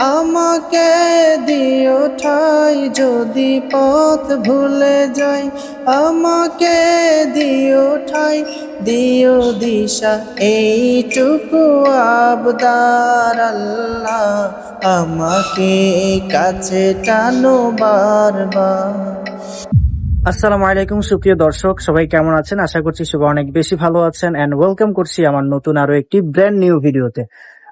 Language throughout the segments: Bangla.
আমাকে দিও ঠাই যদি পথ ভুলে যাই। আমাকে দিও ঠাই, দিও দিশা, এইটুকু আবদার আল্লাহ। আমাকে কাছে টানো বারবার। আসসালামু আলাইকুম, সুপ্রিয় দর্শক, সবাই কেমন আছেন? আশা করছি সবাই অনেক বেশি ভালো আছেন। এন্ড ওয়েলকাম করছি আমার নতুন আরও একটি ব্র্যান্ড নিউ ভিডিওতে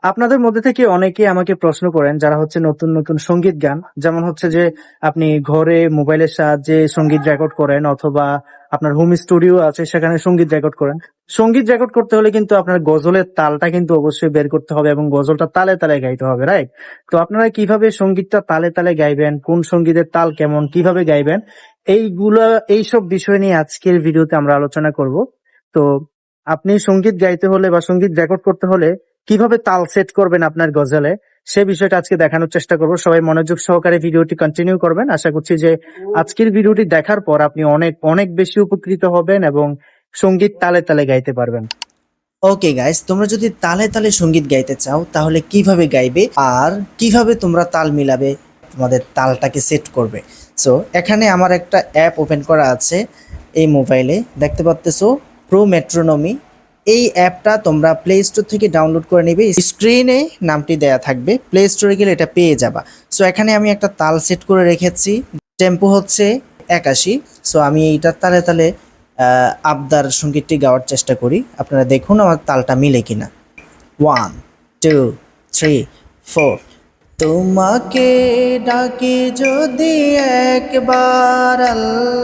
আপনাদের মধ্যে থেকে অনেকে আমাকে প্রশ্ন করেন, যারা হচ্ছে নতুন নতুন সংগীত গান। যেমন হচ্ছে যে, আপনি ঘরে মোবাইলের সাহায্যে সংগীত রেকর্ড করেন, অথবা আপনার হোম স্টুডিও আছে, সেখানে সংগীত রেকর্ড করেন। সংগীত রেকর্ড করতে হলে কিন্তু আপনার গজলের তালটা কিন্তু অবশ্যই বের করতে হবে এবং গজলটা তালে তালে গাইতে হবে রাইট তো আপনারা কীভাবে সঙ্গীতটা তালে তালে গাইবেন, কোন সঙ্গীতের তাল কেমন, কীভাবে গাইবেন, এইগুলা, এইসব বিষয় নিয়ে আজকের ভিডিওতে আমরা আলোচনা করব। তো আপনি সংগীত গাইতে হলে বা সংগীত রেকর্ড করতে হলে কীভাবে তাল সেট করবেন আপনার গজলে, সে বিষয়টা আজকে দেখানোর চেষ্টা করব। সবাই মনোযোগ সহকারে ভিডিওটি কন্টিনিউ করবেন। আশা করছি যে আজকের ভিডিওটি দেখার পর আপনি অনেক অনেক বেশি উপকৃত হবেন এবং সংগীত তালে তালে গাইতে পারবেন। ওকে গাইস তোমরা যদি তালে তালে সংগীত গাইতে চাও, তাহলে কীভাবে গাইবে আর কীভাবে তোমরা তাল মিলাবে, তোমাদের তালটাকে সেট করবে। সো এখানে আমার একটা অ্যাপ ওপেন করা আছে এই মোবাইলে দেখতে পাচ্তেছো প্রো মেট্রোনমি এই অ্যাপটা তোমরা প্লে স্টোর থেকে ডাউনলোড করে নেবে। স্ক্রিনে নামটি দেয়া থাকবে। প্লে স্টোরে গেলে এটা পেয়ে যাবা। সো এখানে আমি একটা তাল সেট করে রেখেছি। টেম্পো হচ্ছে একাশি। সো আমি এইটা তালে তালে আবদার সঙ্গীতটি গাওয়ার চেষ্টা করি। আপনারা দেখুন আমার তালটা মিলে কিনা। ওয়ান টু থ্রি ফোর তোমাকে ডাকি যদি একবার আল্লাহ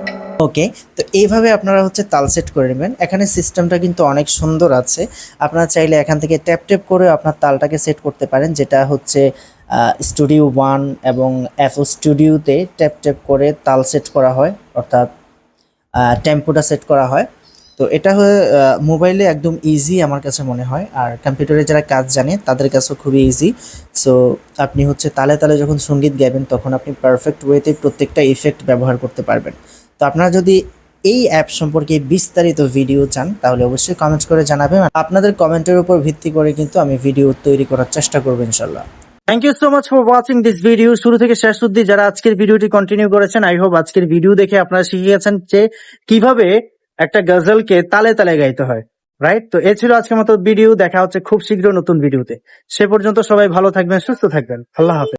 ওকে তো এইভাবে আপনারা হচ্ছে তাল সেট করে নেবেন। এখানে সিস্টেমটা কিন্তু অনেক সুন্দর আছে। আপনারা চাইলে এখান থেকে ট্যাপ ট্যাপ করে আপনার তালটাকে সেট করতে পারেন, যেটা হচ্ছে স্টুডিও ওয়ান এবং অ্যাপো স্টুডিওতে ট্যাপ ট্যাপ করে তাল সেট করা হয়, অর্থাৎ টেম্পোটা সেট করা হয়। তো এটা মোবাইলে একদম ইজি আমার কাছে মনে হয়। আর কম্পিউটারে যারা কাজ জানে, তাদের কাছেও খুবই ইজি সো আপনি হচ্ছে তালে তালে যখন সংগীত গাইবেন, তখন আপনি পারফেক্ট ওয়েতে প্রত্যেকটা ইফেক্ট ব্যবহার করতে পারবেন। তো আপনারা যদি এই অ্যাপ সম্পর্কে বিস্তারিত ভিডিও চান, তাহলে অবশ্যই কমেন্ট করে জানাবেন। আপনাদের কমেন্টের উপর ভিত্তি করে কিন্তু আমি ভিডিও তৈরি করার চেষ্টা করব ইনশাল্লাহ thank you so much for watching this video শুরু থেকে শেষ অব্দি যারা আজকের ভিডিওটি কন্টিনিউ করেছেন আই হোপ আজকের ভিডিও দেখে আপনারা শিখে গেছেন যে কীভাবে একটা গজলকে তালে তালে গাইতে হয় রাইট তো এ ছিল আজকের মতো ভিডিও দেখা হচ্ছে খুব শীঘ্র নতুন ভিডিওতে সে পর্যন্ত সবাই ভালো থাকবেন, সুস্থ থাকবেন। আল্লাহ হাফেজ।